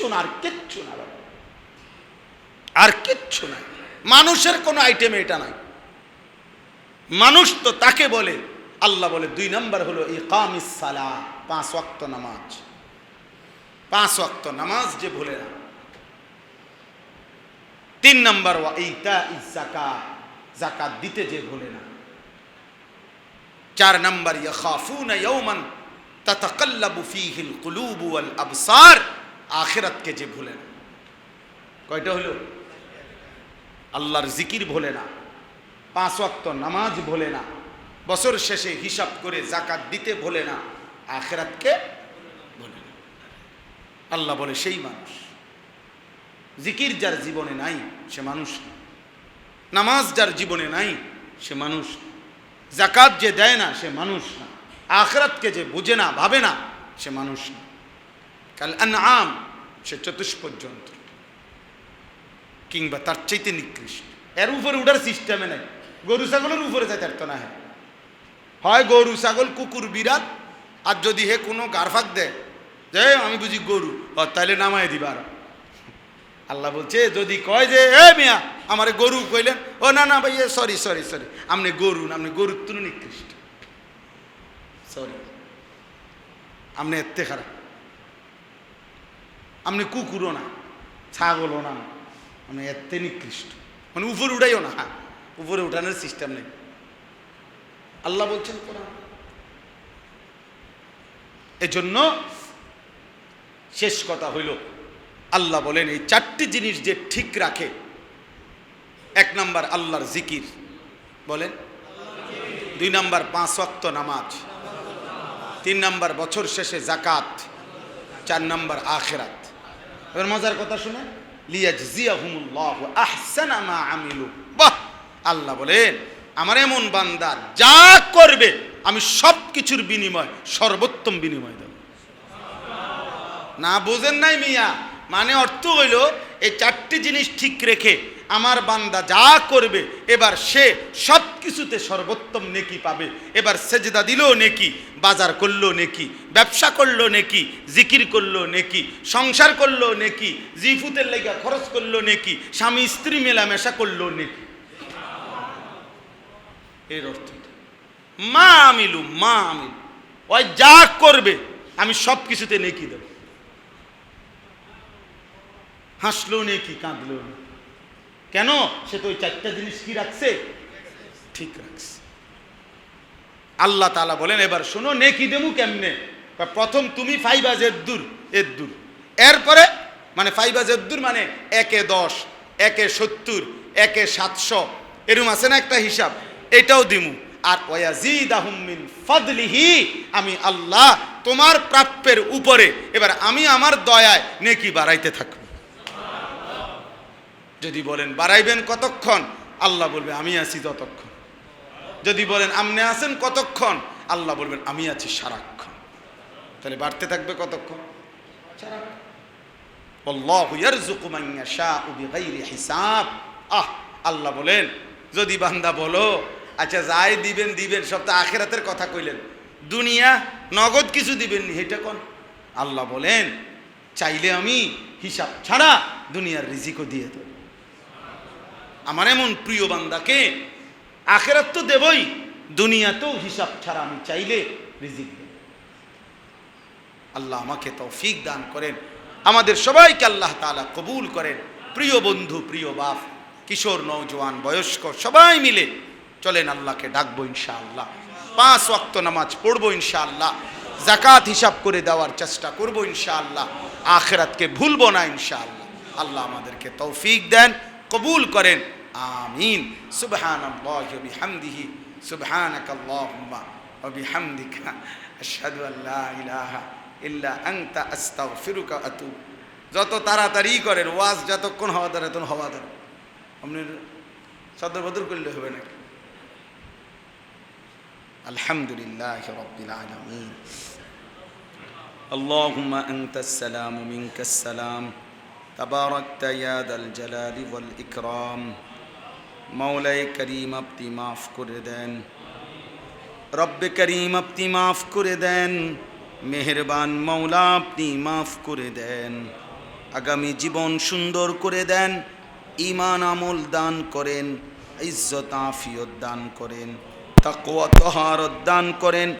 কিচ্ছু না, আর কিচ্ছু না বাবা। আর কিচ্ছু নাই মানুষের কোনো আইটেম এটা নাই। মানুষ তো তাকে বলে, আল্লাহ বলে, দুই নম্বর হলো ইকামিস সালা পাঁচ ওয়াক্ত নামাজ। পাঁচ ওয়াক্ত নামাজ যে ভুলে না। তিন নম্বর, ওয়া ইজাকা জাকাত দিতে যে ভুলে না। চার নম্বর, ইয়াখাফুনা ইয়াওমান তাতাকাল্লাবু ফীহিল কুলুবু ওয়াল আবসার। আখিরাতকে যে ভুলে না। কয়টা হলো? আল্লাহর জিকির ভোলে না, পাঁচ ওয়াক্ত নামাজ ভোলে না, বছর শেষে হিসাব করে জাকাত দিতে ভোলে না, আখেরাতকে ভোলে না। আল্লাহ বলে, সেই মানুষ। জিকির যার জীবনে নাই, সে মানুষ নামাজ যার জীবনে নাই, সে মানুষ জাকাত যে দেয় না, সে মানুষ না। আখরাতকে যে বুঝে না, ভাবে না, সে মানুষ না। কাল আম সে চতুষ্পদ যন্ত্র কিংবা তার চাইতে নিকৃষ্ট। এর উপরে উঠার সিস্টেমে নাই। গরু ছাগলের উপরে যাইতে পারতো না হ্যাঁ হয় গরু, ছাগল, কুকুর, বিড়াল, আর যদি হে কোনো গারফাক দেয়, যে আমি বুঝি গরু, ও তাইলে নামায় দিবার আল্লাহ বলছে, যদি কয় যে, এ মিয়া, আমারে গরু কইলেন, ও না না ভাই সরি সরি সরি আপনি গরু না আপনি গরুর তুলু নিকৃষ্ট। সরি আপনি এতে খারাপ। আপনি কুকুরও না, ছাগলও না মানে এতে নিকৃষ্ট মানে উপরে উঠাইও না হ্যাঁ উপরে উঠানোর সিস্টেম নেই। আল্লাহ বলছেন কোরআন। এজন্য শেষ কথা হইল, আল্লাহ বলেন এই চারটি জিনিস যে ঠিক রাখে, এক নাম্বার আল্লাহর জিকির, বলেন। দুই নাম্বার পাঁচ ওয়াক্ত নামাজ, তিন নাম্বার বছর শেষে জাকাত চার নাম্বার আখেরাত। এবার মজার কথা শুনে আল্লাহ বলেন, আমার এমন বান্দা যা করবে, আমি সব কিছুর বিনিময়, সর্বোত্তম বিনিময় দেব। না বোঝেন নাই মিয়া মানে অর্থ হইল, এই চারটি জিনিস ঠিক রেখে আমার বান্দা যা করবে, এবার সে সব কিছুতে সর্বোত্তম নেকি পাবে। এবার সেজদা দিল নেকি, বাজার করল নেকি, ব্যবসা করল নেকি, জিকির করল নেকি, সংসার করল নেকি, জিফুতের লেগা খরচ করল নেকি, স্বামী স্ত্রী মেলামেশা করল নেকি। এর অর্থ। মা আমিলু মা আমিলু। ওই যা করবে, আমি সব কিছুতে নেকি দেব। হাসলো নেকি, কাঁদলো কেন? সে তো ওই চারটা জিনিস কি রাখছে? ঠিক রাখছে। আল্লাহ তালা বলেন, এবার শোনো, নেকি দেমু কেমনে? প্রথম তুমি ফাইবা জেদ্দুর, এদ্দুর। এরপরে মানে ফাইবা জেদ্দুর মানে একে দশ, একে সত্তর, একে সাতশো, এরম আছে না একটা হিসাব? এটাও দিমু। আর ওয়াজিদ আহমিন ফদলিহি, আমি আল্লাহ তোমার প্রাপ্যের উপরে, এবার আমি আমার দয়ায় নেকি বাড়াইতে থাকব। যদি বলেন, বাড়াইবেন কতক্ষণ? আল্লাহ বলবে, আমি আছি ততক্ষণ যদি বলেন আপনি আছেন কতক্ষণ? আল্লাহ বলবেন, আমি আছি সারাক্ষণ। তাহলে বাড়তে থাকবে কতক্ষণ? হিসাব। আহ, আল্লাহ বলেন, যদি বান্দা বলো আচ্ছা যাই দিবেন দিবেন, সব তো আখেরাতের কথা কইলেন। দুনিয়া, নগদ কিছু দিবেন নি এটা কোন? আল্লাহ বলেন, চাইলে আমি হিসাব ছাড়া দুনিয়ার রিজিকও দিয়ে দেব। আমার এমন প্রিয় বান্দাকে আখেরাত তো দেবই। দুনিয়াতেও হিসাব ছাড়া আমি চাইলে রিজিক দেব। আল্লাহ আমাকে তৌফিক দান করেন। আমাদের সবাইকে আল্লাহ তাআলা কবুল করেন। প্রিয় বন্ধু, প্রিয় বাপ, কিশোর নৌজওয়ান বয়স্ক, সবাই মিলে চলেন আল্লাহকে ডাকবো ইনশাআল্লাহ। পাঁচ ওয়াক্ত নামাজ পড়ব ইনশাআল্লাহ। জাকাত হিসাব করে দেওয়ার চেষ্টা করব ইনশাআল্লাহ। আখেরাতকে ভুলবো না ইনশাআল্লাহ। আল্লাহ আমাদেরকে তৌফিক দেন, কবুল করেন। আমিন সুবহান আল্লাহ বিহামদিহি সুবহানাক আল্লাহুম্মা ওয়া বিহামদিকা আশহাদু আল্লা ইলাহা ইল্লা আনতা আস্তাগফিরুকা ওয়া আতুব যত তাড়াতাড়ি করেন ওয়াজ যতক্ষণ হওয়া দ্বারা তখন হওয়া দ্বারা আপনি সদর বদর করলে হবে নাকি আলহামদুলিল্লাহ রব্বিল আলামিন اللهم أنت السلام منك السلام تباركت يا ذا الجلال والإكرام মৌলাই করিম আপনি মাফ করে দেন। রব্বে করিম আপনি মাফ করে দেন। মেহরবান মৌলা আপনি মাফ করে দেন। আগামী জীবন সুন্দর করে দেন। ইমান আমল দান করেন। ইজ্জত, আফিয়ত দান করেন। তাকুয়া তহার দান করেন।